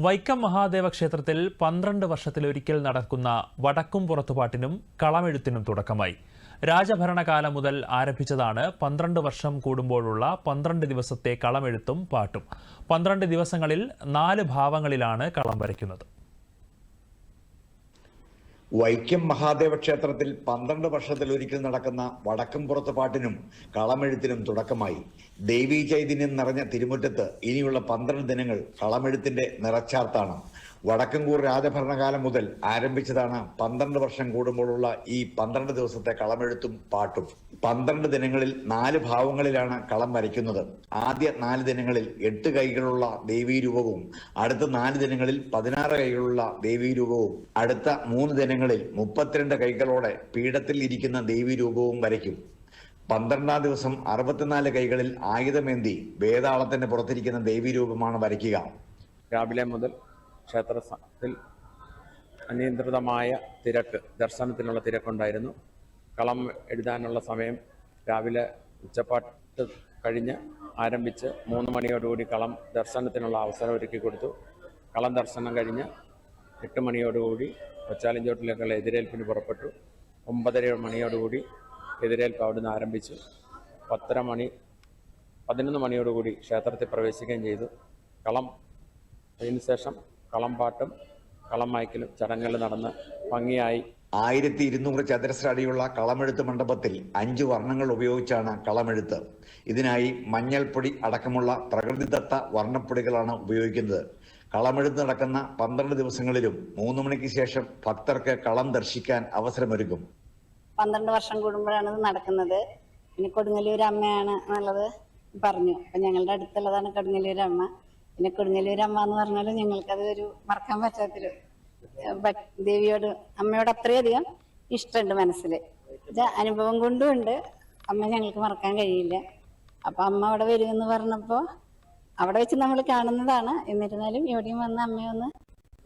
വൈക്കം മഹാദേവ ക്ഷേത്രത്തിൽ പന്ത്രണ്ട് വർഷത്തിലൊരിക്കൽ നടക്കുന്ന വടക്കും പുറത്തുപാട്ടിനും കളമെഴുത്തിനും തുടക്കമായി. രാജഭരണകാലം മുതൽ ആരംഭിച്ചതാണ് പന്ത്രണ്ട് വർഷം കൂടുമ്പോഴുള്ള പന്ത്രണ്ട് ദിവസത്തെ കളമെഴുത്തും പാട്ടും. പന്ത്രണ്ട് ദിവസങ്ങളിൽ നാല് ഭാവങ്ങളിലാണ് കളം വരയ്ക്കുന്നത് വൈക്കം മഹാദേവ ക്ഷേത്രത്തിൽ പന്ത്രണ്ട് വർഷത്തിലൊരിക്കൽ നടക്കുന്ന വടക്കും പുറത്ത് പാട്ടിനും കളമെഴുത്തിനും തുടക്കമായി. ദേവീ ചൈതന്യം നിറഞ്ഞ തിരുമുറ്റത്ത് ഇനിയുള്ള പന്ത്രണ്ട് ദിനങ്ങൾ കളമെഴുത്തിന്റെ നിറച്ചാർത്താണ്. വടക്കൻകൂർ രാജഭരണകാലം മുതൽ ആരംഭിച്ചതാണ് പന്ത്രണ്ട് വർഷം കൂടുമ്പോഴുള്ള ഈ പന്ത്രണ്ട് ദിവസത്തെ കളമെഴുത്തും പാട്ടും. പന്ത്രണ്ട് ദിനങ്ങളിൽ നാല് ഭാവങ്ങളിലാണ് കളം വരയ്ക്കുന്നത്. ആദ്യ നാല് ദിനങ്ങളിൽ എട്ട് കൈകളുള്ള ദേവീരൂപവും അടുത്ത നാല് ദിനങ്ങളിൽ പതിനാറ് കൈകളുള്ള ദേവീരൂപവും അടുത്ത മൂന്ന് ദിനങ്ങളിൽ മുപ്പത്തിരണ്ട് കൈകളോടെ പീഠത്തിൽ ഇരിക്കുന്ന ദേവീരൂപവും വരയ്ക്കും. പന്ത്രണ്ടാം ദിവസം അറുപത്തിനാല് കൈകളിൽ ആയുധമേന്തി വേതാളത്തിന്റെ പുറത്തിരിക്കുന്ന ദേവീരൂപമാണ് വരയ്ക്കുക. രാവിലെ മുതൽ ക്ഷേത്രത്തിൽ അനിയന്ത്രിതമായ തിരക്ക് ദർശനത്തിനുള്ള തിരക്കുണ്ടായിരുന്നു. കളം എഴുതാനുള്ള സമയം രാവിലെ ഉച്ചപ്പാട്ട് കഴിഞ്ഞ് ആരംഭിച്ച് മൂന്ന് മണിയോടുകൂടി കളം ദർശനത്തിനുള്ള അവസരം ഒരുക്കി കൊടുത്തു. കളം ദർശനം കഴിഞ്ഞ് എട്ട് മണിയോടുകൂടി കൊച്ചാലിഞ്ചോട്ടിലേക്കുള്ള എതിരേൽപ്പിന് പുറപ്പെട്ടു. ഒമ്പതര മണിയോടുകൂടി എതിരേൽപ്പ് അവിടുന്ന് ആരംഭിച്ചു. പത്തര മണി പതിനൊന്ന് മണിയോടുകൂടി ക്ഷേത്രത്തിൽ പ്രവേശിക്കുകയും ചെയ്തു. കളം അതിനുശേഷം കളംപാട്ടും കളം മായ്ക്കലും ചടങ്ങുകൾ നടന്ന് ഭംഗിയായി ആയിരത്തി ഇരുന്നൂറ് ചതുരശ്ര അടിയുള്ള കളമെഴുത്ത് മണ്ഡപത്തിൽ അഞ്ച് വർണങ്ങൾ ഉപയോഗിച്ചാണ് കളമെഴുത്ത്. ഇതിനായി മഞ്ഞൾപ്പൊടി അടക്കമുള്ള പ്രകൃതിദത്ത വർണപ്പൊടികളാണ് ഉപയോഗിക്കുന്നത്. കളമെഴുത്ത് നടക്കുന്ന പന്ത്രണ്ട് ദിവസങ്ങളിലും മൂന്ന് മണിക്ക് ശേഷം ഭക്തർക്ക് കളം ദർശിക്കാൻ അവസരമൊരുക്കും. പന്ത്രണ്ട് വർഷം കൂടുമ്പോഴാണ് ഇത് നടക്കുന്നത്. പിന്നെ കൊടുങ്ങല്ലൂർ അമ്മയാണ് എന്നുള്ളത് പറഞ്ഞു. അപ്പൊ ഞങ്ങളുടെ അടുത്തുള്ളതാണ് കൊടുങ്ങല്ലൂർ അമ്മ പിന്നെ കൊടുങ്ങല്ലൂർ അമ്മ എന്ന് പറഞ്ഞാൽ ഞങ്ങൾക്കത് ഒരു മറക്കാൻ പറ്റാത്തൊരു ദേവിയോട് അമ്മയോട് അത്രയധികം ഇഷ്ടമുണ്ട് മനസ്സിൽ ഇത് അനുഭവം കൊണ്ടും ഉണ്ട്. അമ്മ ഞങ്ങൾക്ക് മറക്കാൻ കഴിയില്ല. അപ്പൊ അമ്മ അവിടെ വരുമെന്ന് പറഞ്ഞപ്പോ അവിടെ വെച്ച് നമ്മൾ കാണുന്നതാണ്. എന്നിരുന്നാലും ഇവിടെയും വന്ന് അമ്മയൊന്ന്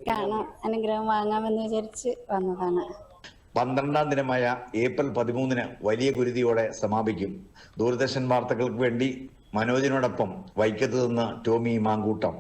കാണാം അനുഗ്രഹം വാങ്ങാമെന്ന് വിചാരിച്ച് വന്നതാണ്. പന്ത്രണ്ടാം ദിനമായ ഏപ്രിൽ പതിമൂന്നിന് വലിയ കുരുതിയോടെ സമാപിക്കും. ദൂരദർശൻ വാർത്തകൾക്ക് വേണ്ടി മനോജിനോടൊപ്പം വൈക്കത്ത് നിന്ന് ടോമി മാങ്കൂട്ടം.